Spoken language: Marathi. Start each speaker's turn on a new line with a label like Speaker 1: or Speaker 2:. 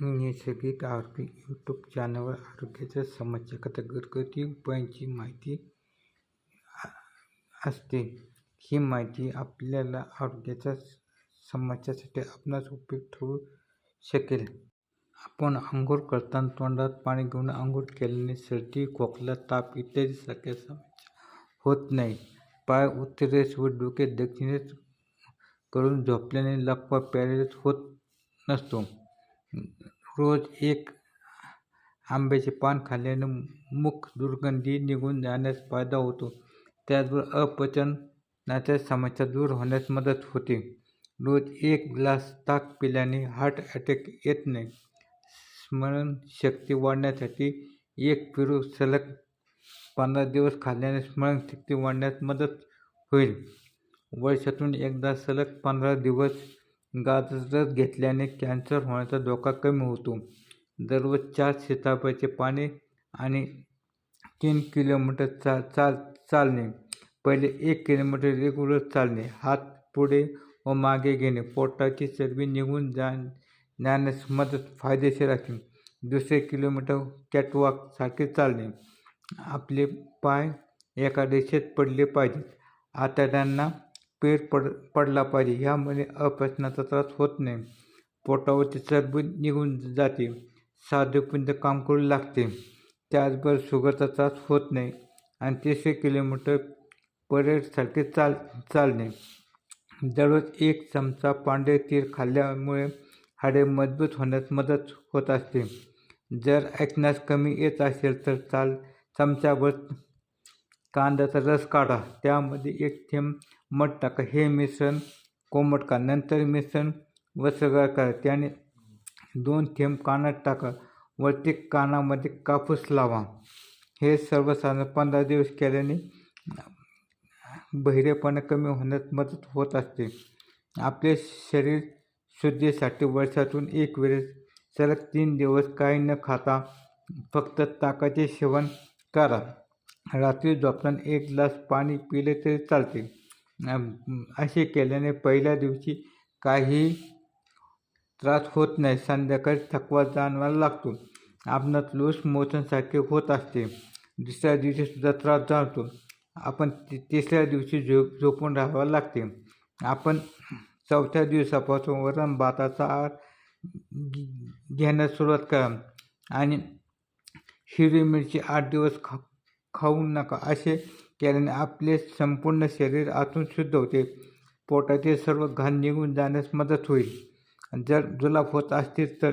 Speaker 1: नैसर्गिक आरोग्य यूट्यूब चॅनलवर आरोग्याच्या समस्याकरिता घरगुती उपायांची माहिती असते. ही माहिती आपल्याला आरोग्याच्या समस्यासाठी आपणास उपयोग ठरू शकेल. आपण आंघोळ करताना तोंडात पाणी घेऊन आंघोळ केल्याने सर्दी खोकला ताप इत्यादी सारख्या समस्या होत नाही. पाय उत्तरेस व डोके दक्षिणेस करून झोपल्याने लपवा पॅरेस होत नसतो. रोज एक आंब्याचे पान खाल्ल्याने मुख दुर्गंधी निघून जाण्यास फायदा होतो. त्याचबरोबर अपचनाच्या समस्या दूर होण्यास मदत होते. रोज एक ग्लास ताक पिल्याने हार्ट अटॅक येत नाही. स्मरणशक्ती वाढण्यासाठी एक पेरू सलग पंधरा दिवस खाल्ल्याने स्मरणशक्ती वाढण्यास मदत होईल. वर्षातून एकदा सलग पंधरा दिवस गाजर घेतल्याने कॅन्सर होण्याचा धोका कमी होतो. दररोज चार सीताफळाचे पाने आणि तीन किलोमीटर चा चाल चालणे. पहिले एक किलोमीटर रेगुलर चालणे. हात पुढे व मागे घेणे. पोटाची चरबी निघून जा जाण्यास मदत फायदेशीर असते. दुसरे किलोमीटर कॅटवॉकसारखे चालणे. आपले पाय एका रेषेत पडले पाहिजेत. आतड्यांना पेट पड पडला पाहिजे. ह्यामुळे अपचनाचा त्रास होत नाही. पोटावरची चरबी निघून जाते. साधेपिंड काम करू लागते. त्याचबरोबर शुगरचा त्रास होत नाही. आणि तीसशे किलोमीटर परेडसारखे चाल चालणे. दररोज एक चमचा पांढरे तीळ खाल्ल्यामुळे हाडे मजबूत होण्यास मदत होत असते. जर ऐकण्यास कमी येत असेल तर चाल चमचावर कांद्याचा रस काढा. त्यामध्ये एक थेंब मध टाका. हे मिश्रण कोमट का नंतर मिश्रण वस्त्रगार करा. त्याने दोन थेंब कानात टाका. वरती कानामध्ये कापूस लावा. हे सर्वसाधारण पंधरा दिवस केल्याने बहिरेपणा कमी होण्यास मदत होत असते. आपले शरीर शुद्धीसाठी वर्षातून एक वेळेस सलग तीन दिवस काही न खाता फक्त ताकाचे सेवन करा. रात्री झोपताना एक ग्लास पाणी पिले तरी चालते. असे केल्याने पहिल्या दिवशी काही त्रास होत नाही. संध्याकाळी थकवा जाणवायला लागतो. आपणात लूज मोशनसारखे होत असते. दुसऱ्या दिवशीसुद्धा त्रास जाणतो आपण तिसऱ्या दिवशी झोप झोपून राहावं लागते. आपण चौथ्या दिवसापासून वरण भाताचा आहार घेण्यास सुरुवात करा. आणि हिरवी मिरची आठ दिवस खा खाऊ नका असे केल्याने आपले संपूर्ण शरीर आतून शुद्ध होते. पोटातील सर्व घाण निघून जाण्यास मदत होईल. जर जुलाब होत असतील तर